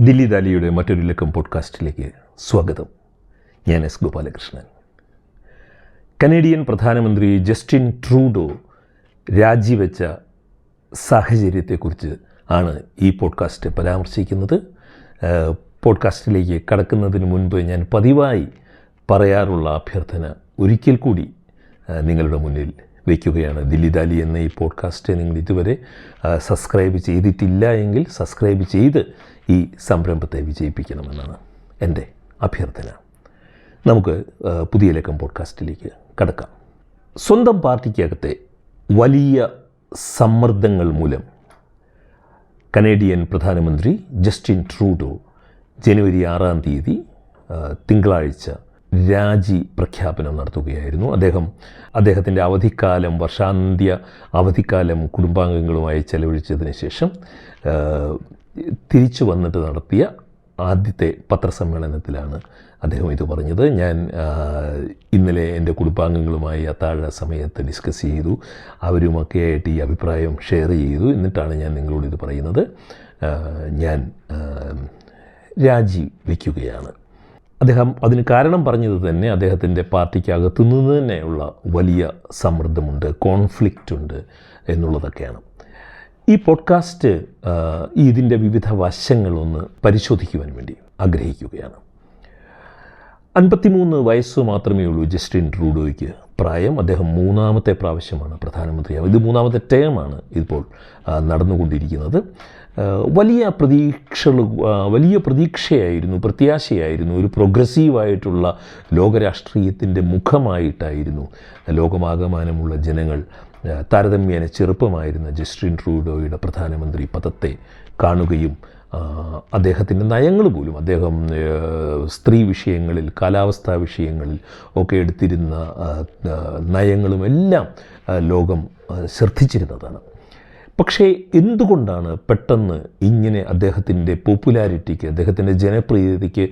ദില്ലി ദാലിയുടെ മറ്റൊരു ലക്കം പോഡ്കാസ്റ്റിലേക്ക് സ്വാഗതം. ഞാൻ എസ് ഗോപാലകൃഷ്ണൻ. കനേഡിയൻ പ്രധാനമന്ത്രി ജസ്റ്റിൻ ട്രൂഡോ രാജിവെച്ച സാഹചര്യത്തെക്കുറിച്ച് ആണ് ഈ പോഡ്കാസ്റ്റ് പരാമർശിക്കുന്നത്. പോഡ്കാസ്റ്റിലേക്ക് കടക്കുന്നതിന് മുൻപ് ഞാൻ പതിവായി പറയാറുള്ള അഭ്യർത്ഥന ഒരിക്കൽ കൂടി നിങ്ങളുടെ മുന്നിൽ വയ്ക്കുകയാണ് ദില്ലി ദാലി എന്ന ഈ പോഡ്കാസ്റ്റ് നിങ്ങൾ ഇതുവരെ സബ്സ്ക്രൈബ് ചെയ്തിട്ടില്ല എങ്കിൽ സബ്സ്ക്രൈബ് ചെയ്ത് ഈ സംരംഭത്തെ വിജയിപ്പിക്കണമെന്നാണ് എന്റെ അഭ്യർത്ഥന. നമുക്ക് പുതിയ ലക്കം പോഡ്കാസ്റ്റിലേക്ക് കടക്കാം. സ്വന്തം പാർട്ടിക്കകത്തെ വലിയ സമ്മർദ്ദങ്ങൾ മൂലം കനേഡിയൻ പ്രധാനമന്ത്രി ജസ്റ്റിൻ ട്രൂഡോ ജനുവരി ആറാം തീയതി തിങ്കളാഴ്ച രാജി പ്രഖ്യാപനം നടത്തുകയായിരുന്നു. അദ്ദേഹം അദ്ദേഹത്തിന്റെ അവധിക്കാലം വർഷാന്ത്യ അവധിക്കാലം കുടുംബാംഗങ്ങളുമായി ചെലവഴിച്ചതിന് ശേഷം തിരിച്ചു വന്നിട്ട് നടത്തിയ ആദ്യത്തെ പത്രസമ്മേളനത്തിലാണ് അദ്ദേഹം ഇത് പറഞ്ഞത്. ഞാൻ ഇന്നലെ എന്റെ കുടുംബാംഗങ്ങളുമായി അത്താഴ സമയത്ത് ഡിസ്കസ് ചെയ്തു. അവരുമൊക്കെ ആയിട്ട് ഈ അഭിപ്രായം ഷെയർ ചെയ്തു. എന്നിട്ടാണ് ഞാൻ നിങ്ങളോട് ഇത് പറയുന്നത്. ഞാൻ രാജി വയ്ക്കുകയാണ് അദ്ദേഹം അതിന് കാരണം പറഞ്ഞത് തന്നെ അദ്ദേഹത്തിന്റെ പാർട്ടിക്കകത്തു നിന്ന് തന്നെയുള്ള വലിയ സമ്മർദ്ദമുണ്ട് കോൺഫ്ലിക്റ്റ് ഉണ്ട് എന്നുള്ളതൊക്കെയാണ്. ഈ പോഡ്കാസ്റ്റ് ഈ ഇതിന്റെ വിവിധ വശങ്ങളൊന്ന് പരിശോധിക്കുവാൻ വേണ്ടി ആഗ്രഹിക്കുകയാണ്. അൻപത്തിമൂന്ന് വയസ്സ് മാത്രമേ ഉള്ളൂ ജസ്റ്റിൻ ട്രൂഡോയ്ക്ക്. പ്രായം അദ്ദേഹം മൂന്നാമത്തെ പ്രാവശ്യമാണ് പ്രധാനമന്ത്രിയാവും ഇത് മൂന്നാമത്തെ ടേമാണ് ഇപ്പോൾ നടന്നുകൊണ്ടിരിക്കുന്നത്. വലിയ പ്രതീക്ഷകൾ വലിയ പ്രതീക്ഷയായിരുന്നു പ്രത്യാശയായിരുന്നു ഒരു പ്രോഗ്രസീവായിട്ടുള്ള ലോകരാഷ്ട്രീയത്തിന്റെ മുഖമായിട്ടായിരുന്നു ലോകമാകമാനമുള്ള ജനങ്ങൾ താരതമ്യേന ചെറുപ്പമായിരുന്ന ജസ്റ്റിൻ ട്രൂഡോയുടെ പ്രധാനമന്ത്രി പദത്തെ കാണുകയും അദ്ദേഹത്തിന്റെ നയങ്ങൾ പോലും അദ്ദേഹം സ്ത്രീ വിഷയങ്ങളിൽ കാലാവസ്ഥാ വിഷയങ്ങളിൽ ഒക്കെ എടുത്തിരുന്ന ആ, ആ, നയങ്ങളും എല്ലാം ലോകം ശ്രദ്ധിച്ചിരുന്നതാണ്. പക്ഷേ എന്തുകൊണ്ടാണ് പെട്ടെന്ന് ഇങ്ങനെ അദ്ദേഹത്തിന്റെ പോപ്പുലാരിറ്റിക്ക് അദ്ദേഹത്തിന്റെ ജനപ്രീതിക്ക്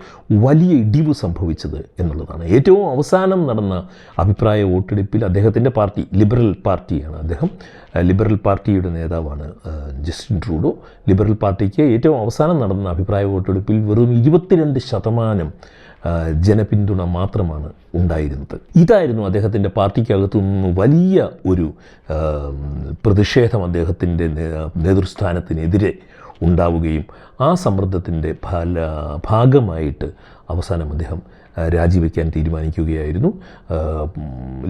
വലിയ ഇടിവ് സംഭവിച്ചത് എന്നുള്ളതാണ്? ഏറ്റവും അവസാനം നടന്ന അഭിപ്രായ വോട്ടെടുപ്പിൽ അദ്ദേഹത്തിന്റെ പാർട്ടി ലിബറൽ പാർട്ടിയാണ് അദ്ദേഹം. ലിബറൽ പാർട്ടിയുടെ നേതാവാണ് ജസ്റ്റിൻ ട്രൂഡോ. ലിബറൽ പാർട്ടിക്ക് ഏറ്റവും അവസാനം നടന്ന അഭിപ്രായ വോട്ടെടുപ്പിൽ വെറും ഇരുപത്തിരണ്ട് ശതമാനം ജനപിന്തുണ മാത്രമാണ് ഉണ്ടായിരുന്നത്. ഇതായിരുന്നു അദ്ദേഹത്തിന്റെ പാർട്ടിക്കകത്തു നിന്ന് വലിയ ഒരു പ്രതിഷേധം അദ്ദേഹത്തിന്റെ നേതൃസ്ഥാനത്തിനെതിരെ ഉണ്ടാവുകയും ആ സമ്മർദ്ദത്തിന്റെ ഫല ഭാഗമായിട്ട് അവസാനം അദ്ദേഹം രാജിവെക്കാൻ തീരുമാനിക്കുകയായിരുന്നു.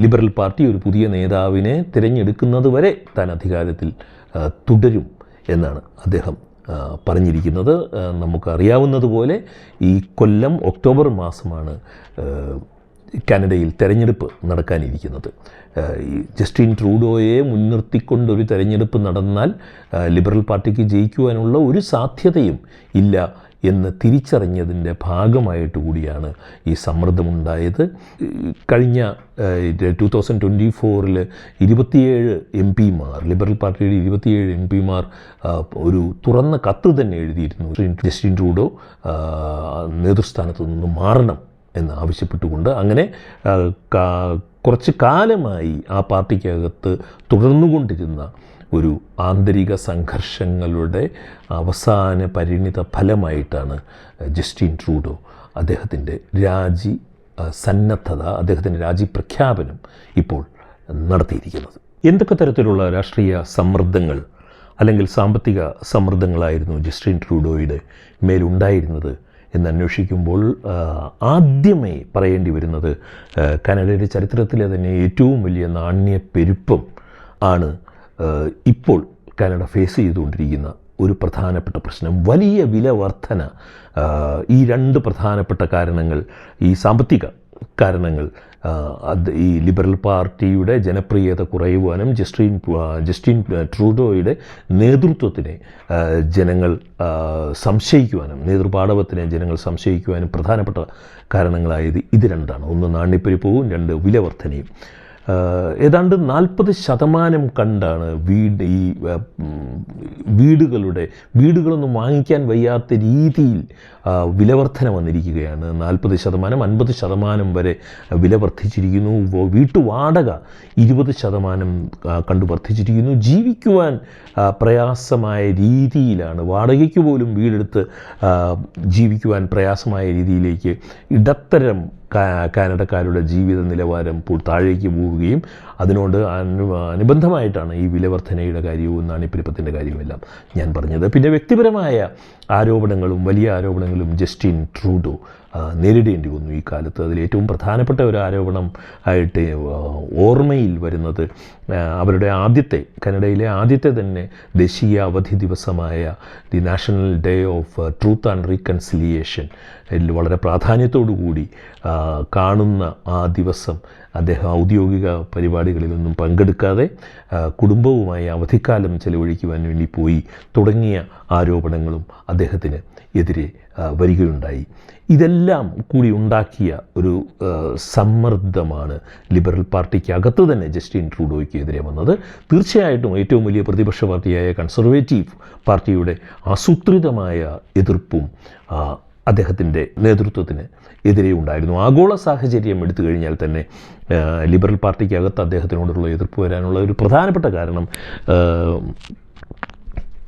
ലിബറൽ പാർട്ടി ഒരു പുതിയ നേതാവിനെ തിരഞ്ഞെടുക്കുന്നത് വരെ താൻ അധികാരത്തിൽ തുടരും എന്നാണ് അദ്ദേഹം പറഞ്ഞിരിക്കുന്നത് നമുക്കറിയാവുന്നതുപോലെ ഈ കൊല്ലം ഒക്ടോബർ മാസമാണ് കാനഡയിൽ തെരഞ്ഞെടുപ്പ് നടക്കാനിരിക്കുന്നത്. ജസ്റ്റിൻ ട്രൂഡോയെ മുൻനിർത്തിക്കൊണ്ടൊരു തെരഞ്ഞെടുപ്പ് നടന്നാൽ ലിബറൽ പാർട്ടിക്ക് ജയിക്കുവാനുള്ള ഒരു സാധ്യതയും ഇല്ല. എന്ന് തിരിച്ചറിഞ്ഞതിന്റെ ഭാഗമായിട്ട് കൂടിയാണ് ഈ സമ്മർദ്ദമുണ്ടായത്. കഴിഞ്ഞ ടു തൗസൻഡ് ട്വന്റി ഫോറിൽ ഇരുപത്തിയേഴ് എം പിമാർ ലിബറൽ പാർട്ടിയുടെ ഇരുപത്തിയേഴ് എം പിമാർ ഒരു തുറന്ന കത്ത് തന്നെ എഴുതിയിരുന്നു. ജസ്റ്റിൻ ട്രൂഡോ നേതൃസ്ഥാനത്ത് നിന്ന് മാറണം എന്ന് ആവശ്യപ്പെട്ടുകൊണ്ട് അങ്ങനെ കുറച്ച് കാലമായി ആ പാർട്ടിക്കകത്ത് തുടർന്നുകൊണ്ടിരുന്ന ഒരു ആന്തരിക സംഘർഷങ്ങളുടെ അവസാന പരിണിത ഫലമായിട്ടാണ് ജസ്റ്റിൻ ട്രൂഡോ അദ്ദേഹത്തിന്റെ രാജി സന്നദ്ധത അദ്ദേഹത്തിന്റെ രാജി പ്രഖ്യാപനം ഇപ്പോൾ നടത്തിയിരിക്കുന്നത്. എന്തൊക്കെ തരത്തിലുള്ള രാഷ്ട്രീയ സമ്മർദ്ദങ്ങൾ അല്ലെങ്കിൽ സാമ്പത്തിക സമ്മർദ്ദങ്ങളായിരുന്നു ജസ്റ്റിൻ ട്രൂഡോയുടെ മേലുണ്ടായിരുന്നത് എന്ന് അന്വേഷിക്കുമ്പോൾ ആ, ആദ്യമേ പറയേണ്ടി വരുന്നത് കാനഡയുടെ ചരിത്രത്തിലെ തന്നെ ഏറ്റവും വലിയ നാണ്യപ്പെരുപ്പം ആണ് ഇപ്പോൾ കാനഡ ഫേസ് ചെയ്തുകൊണ്ടിരിക്കുന്ന ഒരു പ്രധാനപ്പെട്ട പ്രശ്നം വലിയ വില വർധന ഈ രണ്ട് പ്രധാനപ്പെട്ട കാരണങ്ങൾ ഈ സാമ്പത്തിക കാരണങ്ങൾ അത് ഈ ലിബറൽ പാർട്ടിയുടെ ജനപ്രിയത കുറയുവാനും ജസ്റ്റിൻ ജസ്റ്റിൻ ട്രൂഡോയുടെ നേതൃത്വത്തിനെ ജനങ്ങൾ സംശയിക്കുവാനും നേതൃപാടവത്തിനെ ജനങ്ങൾ സംശയിക്കുവാനും പ്രധാനപ്പെട്ട കാരണങ്ങളായത് ഇത് രണ്ടാണ്. ഒന്ന് നാണ്യപ്പെരുപ്പവും രണ്ട് വിലവർധനയും ഏതാണ്ട് നാൽപ്പത് ശതമാനം കണ്ടാണ് വീട് ഈ വീടുകളുടെ വീടുകളൊന്നും വാങ്ങിക്കാൻ വയ്യാത്ത രീതിയിൽ വിലവർധന വന്നിരിക്കുകയാണ്. നാൽപ്പത് ശതമാനം അൻപത് ശതമാനം വരെ വില വർദ്ധിച്ചിരിക്കുന്നു. വീട്ടുവാടക ഇരുപത് ശതമാനം കണ്ടു വർദ്ധിച്ചിരിക്കുന്നു. ജീവിക്കുവാൻ പ്രയാസമായ രീതിയിലാണ് വാടകയ്ക്ക് പോലും വീടെടുത്ത് ജീവിക്കുവാൻ പ്രയാസമായ രീതിയിലേക്ക് ഇടത്തരം കാനഡക്കാരുടെ ജീവിത നിലവാരം താഴേക്ക് പോവുകയും അതിനോട് അനു അനുബന്ധമായിട്ടാണ് ഈ വിലവർദ്ധനയുടെ കാര്യവും നാണ്യപ്പെരുപ്പത്തിന്റെ കാര്യവുമെല്ലാം ഞാൻ പറഞ്ഞത്. പിന്നെ വ്യക്തിപരമായ ആരോപണങ്ങളും വലിയ ആരോപണങ്ങളും ജസ്റ്റിൻ ട്രൂഡോ നേരിടേണ്ടി വന്നു ഈ കാലത്ത്. അതിൽ ഏറ്റവും പ്രധാനപ്പെട്ട ഒരു ആരോപണം ആയിട്ട് ഓർമ്മയിൽ വരുന്നത് അവരുടെ ആദ്യത്തെ കനഡയിലെ ആദ്യത്തെ തന്നെ ദേശീയ അവധി ദിവസമായ the national day of truth and reconciliation. ഇതിൽ വളരെ പ്രാധാന്യത്തോടു കൂടി കാണുന്ന ആ ദിവസം അദ്ദേഹം ഔദ്യോഗിക പരിപാടികളിലൊന്നും പങ്കെടുക്കാതെ കുടുംബവുമായി അവധിക്കാലം ചെലവഴിക്കുവാൻ വേണ്ടി പോയി തുടങ്ങിയ ആരോപണങ്ങളും അദ്ദേഹത്തിന് എതിരെ വരികയുണ്ടായി. ഇതെല്ലാം കൂടി ഉണ്ടാക്കിയ ഒരു സമ്മർദ്ദമാണ് ലിബറൽ പാർട്ടിക്ക് അകത്ത് തന്നെ ജസ്റ്റിൻ ട്രൂഡോയ്ക്ക് എതിരെ വന്നത്. തീർച്ചയായിട്ടും ഏറ്റവും വലിയ പ്രതിപക്ഷ പാർട്ടിയായ കൺസർവേറ്റീവ് പാർട്ടിയുടെ ആസൂത്രിതമായ എതിർപ്പും അദ്ദേഹത്തിന്റെ നേതൃത്വത്തിന് എതിരെ ഉണ്ടായിരുന്നു. ആഗോള സാഹചര്യം എടുത്തു കഴിഞ്ഞാൽ തന്നെ ലിബറൽ പാർട്ടിക്കകത്ത് അദ്ദേഹത്തിനോടുള്ള എതിർപ്പ് വരാനുള്ള ഒരു പ്രധാനപ്പെട്ട കാരണം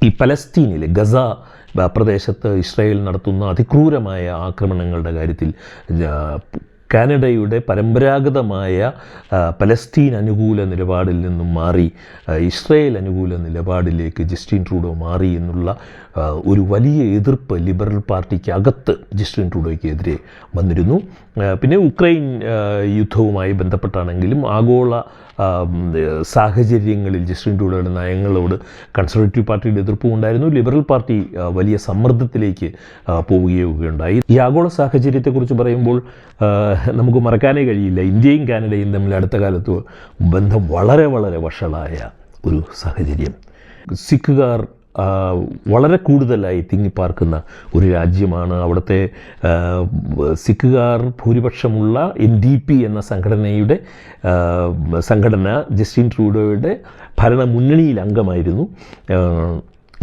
ഈ പലസ്തീനിലെ ഗസ പ്രദേശത്ത് ഇസ്രായേൽ നടത്തുന്ന അതിക്രൂരമായ ആക്രമണങ്ങളുടെ കാര്യത്തിൽ കാനഡയുടെ പരമ്പരാഗതമായ പലസ്തീൻ അനുകൂല നിലപാടിൽ നിന്നും മാറി ഇസ്രയേൽ അനുകൂല നിലപാടിലേക്ക് ജസ്റ്റിൻ ട്രൂഡോ മാറി എന്നുള്ള ഒരു വലിയ എതിർപ്പ് ലിബറൽ പാർട്ടിക്ക് അകത്ത് ജസ്റ്റിൻ ട്രൂഡോയ്ക്കെതിരെ വന്നിരുന്നു. പിന്നെ ഉക്രൈൻ യുദ്ധവുമായി ബന്ധപ്പെട്ടാണെങ്കിലും ആഗോള സാഹചര്യങ്ങളിൽ ജസ്റ്റിൻ ട്രൂഡോയുടെ നയങ്ങളോട് കൺസർവേറ്റീവ് പാർട്ടിയുടെ എതിർപ്പും ഉണ്ടായിരുന്നു. ലിബറൽ പാർട്ടി വലിയ സമ്മർദ്ദത്തിലേക്ക് പോവുകയുണ്ടായി ഈ ആഗോള സാഹചര്യത്തെക്കുറിച്ച് പറയുമ്പോൾ നമുക്ക് മറക്കാനേ കഴിയില്ല. ഇന്ത്യയും കാനഡയും തമ്മിൽ അടുത്ത കാലത്ത് ബന്ധം വളരെ വളരെ വഷളായ ഒരു സാഹചര്യം. സിഖുകാർ വളരെ കൂടുതലായി തിങ്ങിപ്പാർക്കുന്ന ഒരു രാജ്യമാണ്. അവിടുത്തെ സിഖുകാർ ഭൂരിപക്ഷമുള്ള എൻ ഡി പി എന്ന സംഘടനയുടെ സംഘടന ജസ്റ്റിൻ ട്രൂഡോയുടെ ഭരണമുന്നണിയിൽ അംഗമായിരുന്നു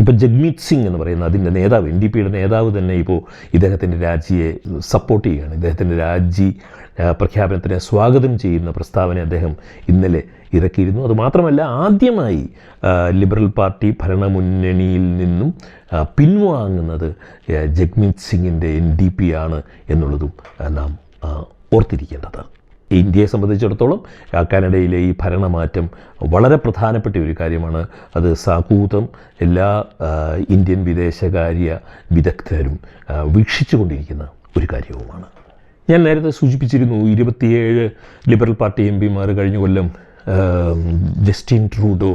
ഇപ്പോൾ ജഗ്മീത് സിംഗ് എന്ന് പറയുന്ന അതിന്റെ നേതാവ് എൻ ഡി പിയുടെ നേതാവ് തന്നെ ഇപ്പോൾ ഇദ്ദേഹത്തിന്റെ രാജിയെ സപ്പോർട്ട് ചെയ്യുകയാണ്. ഇദ്ദേഹത്തിന്റെ രാജി പ്രഖ്യാപനത്തിനെ സ്വാഗതം ചെയ്യുന്ന പ്രസ്താവന അദ്ദേഹം ഇന്നലെ ഇറക്കിയിരുന്നു. അതുമാത്രമല്ല ആദ്യമായി ലിബറൽ പാർട്ടി ഭരണമുന്നണിയിൽ നിന്നും പിൻവാങ്ങുന്നത് ജഗ്മീത് സിംഗിന്റെ എൻ ഡി പി ആണ് എന്നുള്ളതും നാം ഓർത്തിരിക്കേണ്ടതാണ്. ഇന്ത്യയെ സംബന്ധിച്ചിടത്തോളം കാനഡയിലെ ഈ ഭരണമാറ്റം വളരെ പ്രധാനപ്പെട്ട ഒരു കാര്യമാണ്. അത് സാകൂതം എല്ലാ ഇന്ത്യൻ വിദേശകാര്യ വിദഗ്ധരും വീക്ഷിച്ചുകൊണ്ടിരിക്കുന്ന ഒരു കാര്യവുമാണ്. ഞാൻ നേരത്തെ സൂചിപ്പിച്ചിരുന്നു ഇരുപത്തിയേഴ് ലിബറൽ പാർട്ടി എം പിമാർ കഴിഞ്ഞ കൊല്ലം ജസ്റ്റിൻ ട്രൂഡോ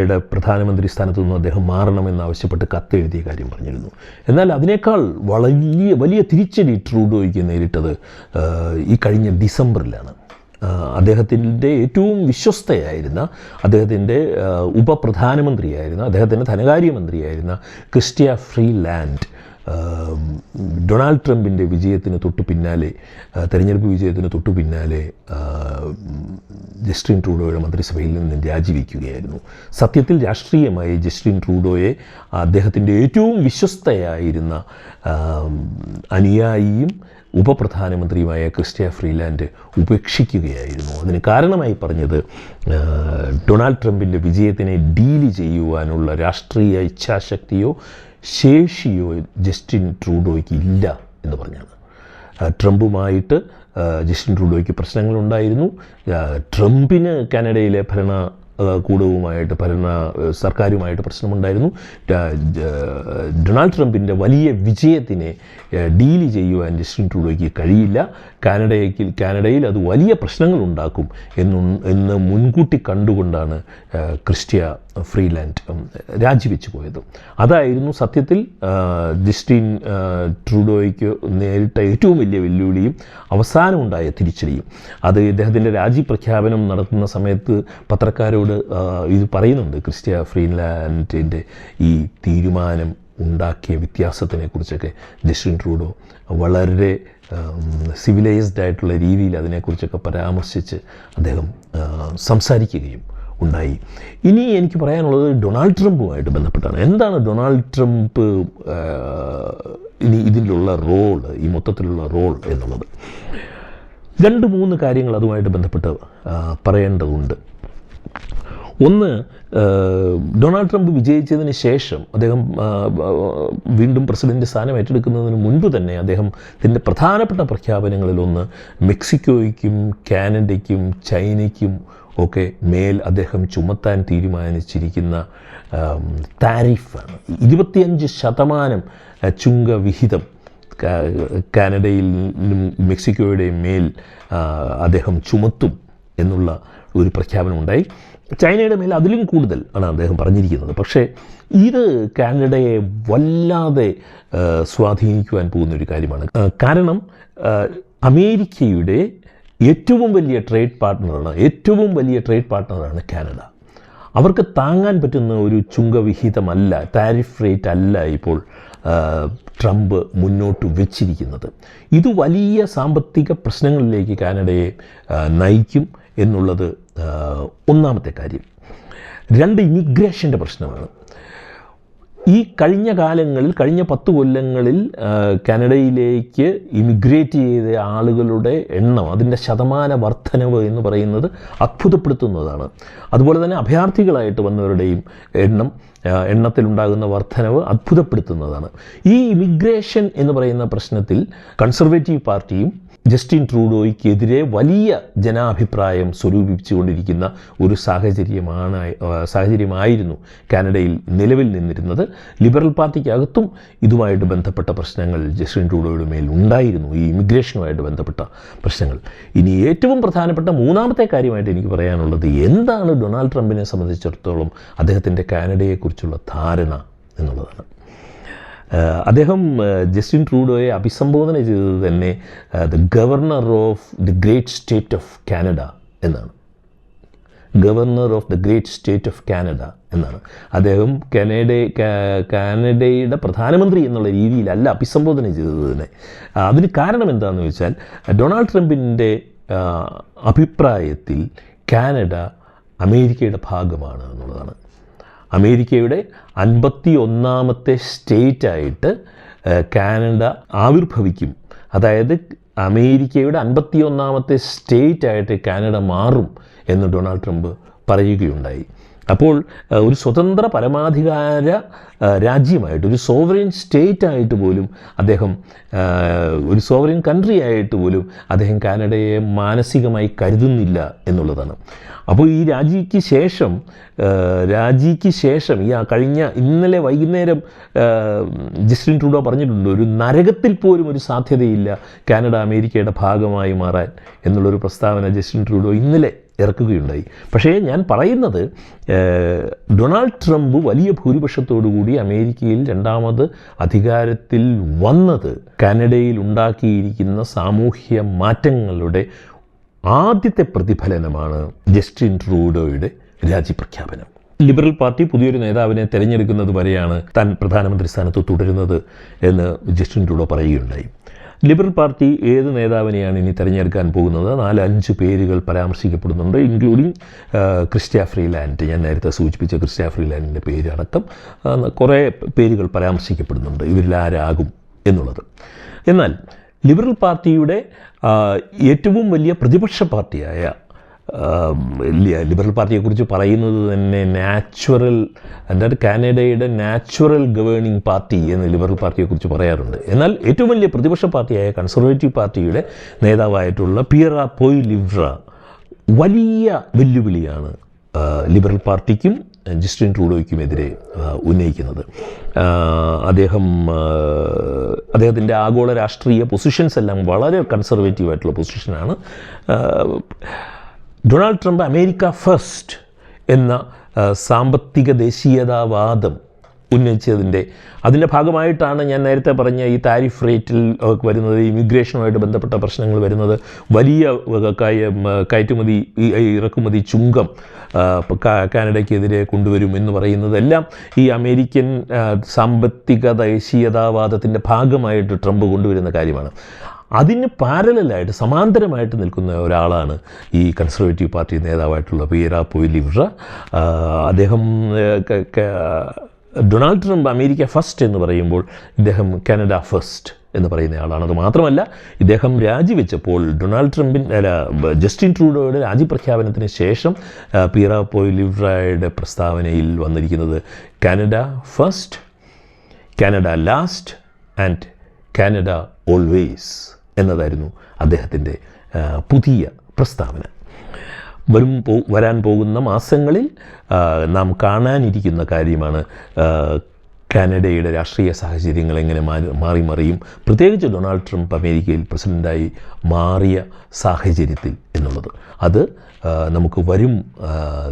യുടെ പ്രധാനമന്ത്രി സ്ഥാനത്തു നിന്ന് അദ്ദേഹം മാറണമെന്നാവശ്യപ്പെട്ട് കത്തെഴുതിയ കാര്യം പറഞ്ഞിരുന്നു. എന്നാൽ അതിനേക്കാൾ വലിയ വലിയ തിരിച്ചടി ട്രൂഡോയ്ക്ക് നേരിട്ടത് ഈ കഴിഞ്ഞ ഡിസംബറിലാണ്. അദ്ദേഹത്തിന്റെ ഏറ്റവും വിശ്വസ്തയായിരുന്ന അദ്ദേഹത്തിന്റെ ഉപപ്രധാനമന്ത്രിയായിരുന്ന അദ്ദേഹത്തിന്റെ ധനകാര്യമന്ത്രിയായിരുന്ന ക്രിസ്റ്റിയ ഫ്രീ ലാൻഡ് ഡൊണാൾഡ് ട്രംപിന്റെ വിജയത്തിന് തൊട്ടു പിന്നാലെ തെരഞ്ഞെടുപ്പ് വിജയത്തിന് തൊട്ടു പിന്നാലെ ജസ്റ്റിൻ ട്രൂഡോയുടെ മന്ത്രിസഭയിൽ നിന്ന് രാജിവെക്കുകയായിരുന്നു. സത്യത്തിൽ രാഷ്ട്രീയമായി ജസ്റ്റിൻ ട്രൂഡോയെ അദ്ദേഹത്തിന്റെ ഏറ്റവും വിശ്വസ്തയായിരുന്ന അനുയായിയും ഉപപ്രധാനമന്ത്രിയുമായ ക്രിസ്റ്റ്യ ഫ്രീലാൻഡ് ഉപേക്ഷിക്കുകയായിരുന്നു. അതിന് കാരണമായി പറഞ്ഞത് ഡൊണാൾഡ് ട്രംപിന്റെ വിജയത്തിനെ ഡീൽ ചെയ്യുവാനുള്ള രാഷ്ട്രീയ ഇച്ഛാശക്തിയോ ശേഷിയോ ജസ്റ്റിൻ ട്രൂഡോയ്ക്ക് ഇല്ല എന്ന് പറഞ്ഞാണ്. ട്രംപുമായിട്ട് ജസ്റ്റിൻ ട്രൂഡോയ്ക്ക് പ്രശ്നങ്ങളുണ്ടായിരുന്നു. ട്രംപിന് കാനഡയിലെ ഭരണ കൂടവുമായിട്ട് ഭരണ സർക്കാരുമായിട്ട് പ്രശ്നമുണ്ടായിരുന്നു. ഡൊണാൾഡ് ട്രംപിന്റെ വലിയ വിജയത്തിനെ ഡീൽ ചെയ്യുവാൻ ജസ്റ്റിൻ ട്രൂഡോയ്ക്ക് കഴിയില്ല. കാനഡയ്ക്ക് കാനഡയിൽ അത് വലിയ പ്രശ്നങ്ങളുണ്ടാക്കും എന്നു എന്ന് മുൻകൂട്ടി കണ്ടുകൊണ്ടാണ് ക്രിസ്റ്റിയ ഫ്രീലാൻഡ് രാജിവെച്ച് പോയത്. അതായിരുന്നു സത്യത്തിൽ ജസ്റ്റിൻ ട്രൂഡോയ്ക്ക് നേരിട്ട ഏറ്റവും വലിയ വെല്ലുവിളിയും അവസാനമുണ്ടായ തിരിച്ചടിയും. അത് ഇദ്ദേഹത്തിന്റെ രാജി പ്രഖ്യാപനം നടത്തുന്ന സമയത്ത് പത്രക്കാരോട് ഇത് പറയുന്നുണ്ട് ക്രിസ്ത്യ ഫ്രീലാൻഡിന്റെ ഈ തീരുമാനം ഉണ്ടാക്കിയ വ്യത്യാസത്തിനെക്കുറിച്ചൊക്കെ ജസ്റ്റിൻ ട്രൂഡോ വളരെ സിവിലൈസ്ഡ് ആയിട്ടുള്ള രീതിയിൽ അതിനെക്കുറിച്ചൊക്കെ പരാമർശിച്ച് അദ്ദേഹം സംസാരിക്കുകയും ഉണ്ടായി. ഇനി എനിക്ക് പറയാനുള്ളത് ഡൊണാൾഡ് ട്രംപുമായിട്ട് ബന്ധപ്പെട്ടാണ്. എന്താണ് ഡൊണാൾഡ് ട്രംപ് ഇനി ഇതിലുള്ള റോൾ ഈ മൊത്തത്തിലുള്ള റോൾ എന്നുള്ളത്? രണ്ട് മൂന്ന് കാര്യങ്ങൾ അതുമായിട്ട് ബന്ധപ്പെട്ട് പറയേണ്ടതുണ്ട്. ഒന്ന് ഡൊണാൾഡ് ട്രംപ് വിജയിച്ചതിന് ശേഷം അദ്ദേഹം വീണ്ടും പ്രസിഡന്റ് സ്ഥാനം ഏറ്റെടുക്കുന്നതിന് മുൻപ് തന്നെ അദ്ദേഹം ഇതിന്റെ പ്രധാനപ്പെട്ട പ്രഖ്യാപനങ്ങളിലൊന്ന് മെക്സിക്കോയ്ക്കും കാനഡയ്ക്കും ചൈനയ്ക്കും ഒക്കെ മേൽ അദ്ദേഹം ചുമത്താൻ തീരുമാനിച്ചിരിക്കുന്ന താരിഫാണ്. ഇരുപത്തിയഞ്ച് ശതമാനം ചുങ്ക വിഹിതം കാനഡയിലും മെക്സിക്കോയുടെയും മേൽ അദ്ദേഹം ചുമത്തും എന്നുള്ള ഒരു പ്രഖ്യാപനമുണ്ടായി. ചൈനയുടെ മേൽ അതിലും കൂടുതൽ ആണ് അദ്ദേഹം പറഞ്ഞിരിക്കുന്നത്. പക്ഷേ ഇത് കാനഡയെ വല്ലാതെ സ്വാധീനിക്കുവാൻ പോകുന്ന ഒരു കാര്യമാണ് കാരണം അമേരിക്കയുടെ ഏറ്റവും വലിയ ട്രേഡ് പാർട്ട്ണറാണ് ഏറ്റവും വലിയ ട്രേഡ് പാർട്ട്ണറാണ് കാനഡ. അവർക്ക് താങ്ങാൻ പറ്റുന്ന ഒരു ചുങ്കവിഹിതമല്ല താരിഫ് റേറ്റ് അല്ല ഇപ്പോൾ ട്രംപ് മുന്നോട്ട് വെച്ചിരിക്കുന്നത്. ഇത് വലിയ സാമ്പത്തിക പ്രശ്നങ്ങളിലേക്ക് കാനഡയെ നയിക്കും എന്നുള്ളത് ഒന്നാമത്തെ കാര്യം. രണ്ട് ഇമിഗ്രേഷന്റെ പ്രശ്നമാണ്. ഈ കഴിഞ്ഞ കാലങ്ങളിൽ കഴിഞ്ഞ പത്ത് കൊല്ലങ്ങളിൽ കാനഡയിലേക്ക് ഇമിഗ്രേറ്റ് ചെയ്ത ആളുകളുടെ എണ്ണം അതിന്റെ ശതമാന വർധനവ് എന്ന് പറയുന്നത് അത്ഭുതപ്പെടുത്തുന്നതാണ്. അതുപോലെ തന്നെ അഭയാർത്ഥികളായിട്ട് വന്നവരുടെയും എണ്ണം എണ്ണത്തിലുണ്ടാകുന്ന വർധനവ് അത്ഭുതപ്പെടുത്തുന്നതാണ്. ഈ ഇമിഗ്രേഷൻ എന്ന് പറയുന്ന പ്രശ്നത്തിൽ കൺസർവേറ്റീവ് പാർട്ടിയും ജസ്റ്റിൻ ട്രൂഡോയ്ക്കെതിരെ വലിയ ജനാഭിപ്രായം സ്വരൂപിച്ചുകൊണ്ടിരിക്കുന്ന ഒരു സാഹചര്യമാണ് സാഹചര്യമായിരുന്നു കാനഡയിൽ നിലവിൽ നിന്നിരുന്നത്. ലിബറൽ പാർട്ടിക്കകത്തും ഇതുമായിട്ട് ബന്ധപ്പെട്ട പ്രശ്നങ്ങൾ ജസ്റ്റിൻ ട്രൂഡോയുടെ മേൽ ഉണ്ടായിരുന്നു ഈ ഇമിഗ്രേഷനുമായിട്ട് ബന്ധപ്പെട്ട പ്രശ്നങ്ങൾ. ഇനി ഏറ്റവും പ്രധാനപ്പെട്ട മൂന്നാമത്തെ കാര്യമായിട്ട് എനിക്ക് പറയാനുള്ളത് എന്താണ് ഡൊണാൾഡ് ട്രംപിനെ സംബന്ധിച്ചിടത്തോളം അദ്ദേഹത്തിന്റെ കാനഡയെക്കുറിച്ചുള്ള ധാരണ എന്നുള്ളതാണ്. അദ്ദേഹം ജസ്റ്റിൻ ട്രൂഡോയെ അഭിസംബോധന ചെയ്തത് തന്നെ the governor of the great state of Canada എന്നാണ്. Governor of the great state of Canada എന്നാണ്. അദ്ദേഹം കാനഡ കാനഡയുടെ പ്രധാനമന്ത്രി എന്നുള്ള രീതിയിലല്ല അഭിസംബോധന ചെയ്തത് തന്നെ. അതിന് കാരണം എന്താണെന്ന് വെച്ചാൽ ഡൊണാൾഡ് ട്രംപിന്റെ അഭിപ്രായത്തിൽ കാനഡ അമേരിക്കയുടെ ഭാഗമാണ് എന്നുള്ളതാണ്. അമേരിക്കയുടെ അൻപത്തി ഒന്നാമത്തെ സ്റ്റേറ്റായിട്ട് കാനഡ ആവിർഭവിക്കും. അതായത് അമേരിക്കയുടെ അൻപത്തി ഒന്നാമത്തെ സ്റ്റേറ്റായിട്ട് കാനഡ മാറും എന്ന് ഡൊണാൾഡ് ട്രംപ് പറയുകയുണ്ടായി. അപ്പോൾ ഒരു സ്വതന്ത്ര പരമാധികാര രാജ്യമായിട്ട് ഒരു സോവറിൻ സ്റ്റേറ്റ് ആയിട്ട് പോലും അദ്ദേഹം ഒരു സോവറിൻ കൺട്രി ആയിട്ട് പോലും അദ്ദേഹം കാനഡയെ മാനസികമായി കരുതുന്നില്ല എന്നുള്ളതാണ്. അപ്പോൾ ഈ രാജിക്ക് ശേഷം രാജിക്ക് ശേഷം ഈ കഴിഞ്ഞ ഇന്നലെ വൈകുന്നേരം ജസ്റ്റിൻ ട്രൂഡോ പറഞ്ഞിട്ടുണ്ട് ഒരു നരകത്തിൽ പോലും ഒരു സാധ്യതയില്ല കാനഡ അമേരിക്കയുടെ ഭാഗമായി മാറാൻ എന്നുള്ളൊരു പ്രസ്താവന ജസ്റ്റിൻ ട്രൂഡോ ഇന്നലെ ഇറക്കുകയുണ്ടായി. പക്ഷേ ഞാൻ പറയുന്നത് ഡൊണാൾഡ് ട്രംപ് വലിയ ഭൂരിപക്ഷത്തോടു കൂടി അമേരിക്കയിൽ രണ്ടാമത് അധികാരത്തിൽ വന്നത് കാനഡയിൽ ഉണ്ടാക്കിയിരിക്കുന്ന സാമൂഹ്യ മാറ്റങ്ങളുടെ ആദ്യത്തെ പ്രതിഫലനമാണ് ജസ്റ്റിൻ ട്രൂഡോയുടെ രാജിപ്രഖ്യാപനം. ലിബറൽ പാർട്ടി പുതിയൊരു നേതാവിനെ തിരഞ്ഞെടുക്കുന്നത് വരെയാണ് താൻ പ്രധാനമന്ത്രി സ്ഥാനത്ത് തുടരുന്നത് എന്ന് ജസ്റ്റിൻ ട്രൂഡോ പറയുകയുണ്ടായി. ലിബറൽ പാർട്ടി ഏത് നേതാവിനെയാണ് ഇനി തിരഞ്ഞെടുക്കാൻ പോകുന്നത്? നാലഞ്ച് പേരുകൾ പരാമർശിക്കപ്പെടുന്നുണ്ട് ഇൻക്ലൂഡിങ് ക്രിസ്റ്റ്യ ഫ്രീലാൻഡ്. ഞാൻ നേരത്തെ സൂചിപ്പിച്ച ക്രിസ്റ്റ്യ ഫ്രീലാൻഡിന്റെ പേരടക്കം കുറേ പേരുകൾ പരാമർശിക്കപ്പെടുന്നുണ്ട്. ഇവരിൽ ആരാകും എന്നുള്ളത്. എന്നാൽ ലിബറൽ പാർട്ടിയുടെ ഏറ്റവും വലിയ പ്രതിപക്ഷ പാർട്ടിയായ ലിബറൽ പാർട്ടിയെക്കുറിച്ച് പറയുന്നത് തന്നെ നാച്ചുറൽ അതായത് കാനഡയുടെ നാച്ചുറൽ ഗവേണിംഗ് പാർട്ടി എന്ന് ലിബറൽ പാർട്ടിയെക്കുറിച്ച് പറയാറുണ്ട്. എന്നാൽ ഏറ്റവും വലിയ പ്രതിപക്ഷ പാർട്ടിയായ കൺസർവേറ്റീവ് പാർട്ടിയുടെ നേതാവായിട്ടുള്ള പിയറ പോയ് ലിവ്ര വലിയ വെല്ലുവിളിയാണ് ലിബറൽ പാർട്ടിക്കും ജസ്റ്റിൻ ട്രൂഡോയ്ക്കുമെതിരെ ഉന്നയിക്കുന്നത്. അദ്ദേഹം അദ്ദേഹത്തിന്റെ ആഗോള രാഷ്ട്രീയ പൊസിഷൻസ് എല്ലാം വളരെ കൺസർവേറ്റീവ് ആയിട്ടുള്ള പൊസിഷനാണ് ഡൊണാൾഡ് ട്രംപ് അമേരിക്ക ഫസ്റ്റ് എന്ന സാമ്പത്തിക ദേശീയതാവാദം ഉന്നയിച്ചതിന്റെ അതിന്റെ ഭാഗമായിട്ടാണ് ഞാൻ നേരത്തെ പറഞ്ഞ ഈ താരിഫ് റേറ്റിൽ വരുന്നത് ഇമിഗ്രേഷനുമായിട്ട് ബന്ധപ്പെട്ട പ്രശ്നങ്ങൾ വരുന്നത് വലിയ കയറ്റുമതി ഇറക്കുമതി ചുങ്കം കാനഡയ്ക്കെതിരെ കൊണ്ടുവരും എന്ന് പറയുന്നതെല്ലാം ഈ അമേരിക്കൻ സാമ്പത്തിക ദേശീയതാവാദത്തിന്റെ ഭാഗമായിട്ട് ട്രംപ് കൊണ്ടുവരുന്ന കാര്യമാണ്. അതിന് പാരലായിട്ട് സമാന്തരമായിട്ട് നിൽക്കുന്ന ഒരാളാണ് ഈ കൺസർവേറ്റീവ് പാർട്ടി നേതാവായിട്ടുള്ള പിയറ പൊയ്ലിവ്ര. ആ, അദ്ദേഹം ഡൊണാൾഡ് ട്രംപ് അമേരിക്ക ഫസ്റ്റ് എന്ന് പറയുമ്പോൾ ഇദ്ദേഹം കാനഡ ഫസ്റ്റ് എന്ന് പറയുന്ന ആളാണ്. അത് മാത്രമല്ല ഇദ്ദേഹം രാജിവെച്ചപ്പോൾ ഡൊണാൾഡ് ട്രംപിൻ അല്ല ജസ്റ്റിൻ ട്രൂഡോയുടെ രാജിപ്രഖ്യാപനത്തിന് ശേഷം പീറ പൊയ്ലിവ്രയുടെ പ്രസ്താവനയിൽ വന്നിരിക്കുന്നത് Canada first Canada last and Canada always എന്നതായിരുന്നു അദ്ദേഹത്തിന്റെ പുതിയ പ്രസ്താവന. വരും പോ വരാൻ പോകുന്ന മാസങ്ങളിൽ നാം കാണാനിരിക്കുന്ന കാര്യമാണ് കാനഡയുടെ രാഷ്ട്രീയ സാഹചര്യങ്ങൾ എങ്ങനെ മാറി മാറി മറിയും. പ്രത്യേകിച്ച് ഡൊണാൾഡ് ട്രംപ് അമേരിക്കയിൽ പ്രസിഡന്റായി മാറിയ സാഹചര്യത്തിൽ എന്നുള്ളത്. അത് നമുക്ക് വരും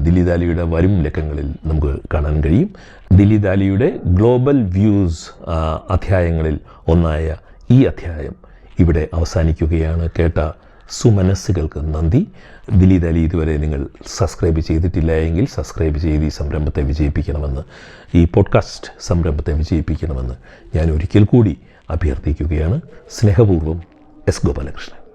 ദില്ലി ദാലിയുടെ വരും ലക്കങ്ങളിൽ നമുക്ക് കാണാൻ കഴിയും. ദില്ലി ദാലിയുടെ ഗ്ലോബൽ വ്യൂസ് അധ്യായങ്ങളിൽ ഒന്നായ ഈ അധ്യായം ഇവിടെ അവസാനിക്കുകയാണ്. കേട്ട സുമനസ്സുകൾക്ക് നന്ദി. ദിലീത് അലി ഇതുവരെ നിങ്ങൾ സബ്സ്ക്രൈബ് ചെയ്തിട്ടില്ല എങ്കിൽ സബ്സ്ക്രൈബ് ചെയ്ത് ഈ സംരംഭത്തെ വിജയിപ്പിക്കണമെന്ന് ഈ പോഡ്കാസ്റ്റ് സംരംഭത്തെ വിജയിപ്പിക്കണമെന്ന് ഞാൻ ഒരിക്കൽ കൂടി അഭ്യർത്ഥിക്കുകയാണ്. സ്നേഹപൂർവം എസ് ഗോപാലകൃഷ്ണൻ.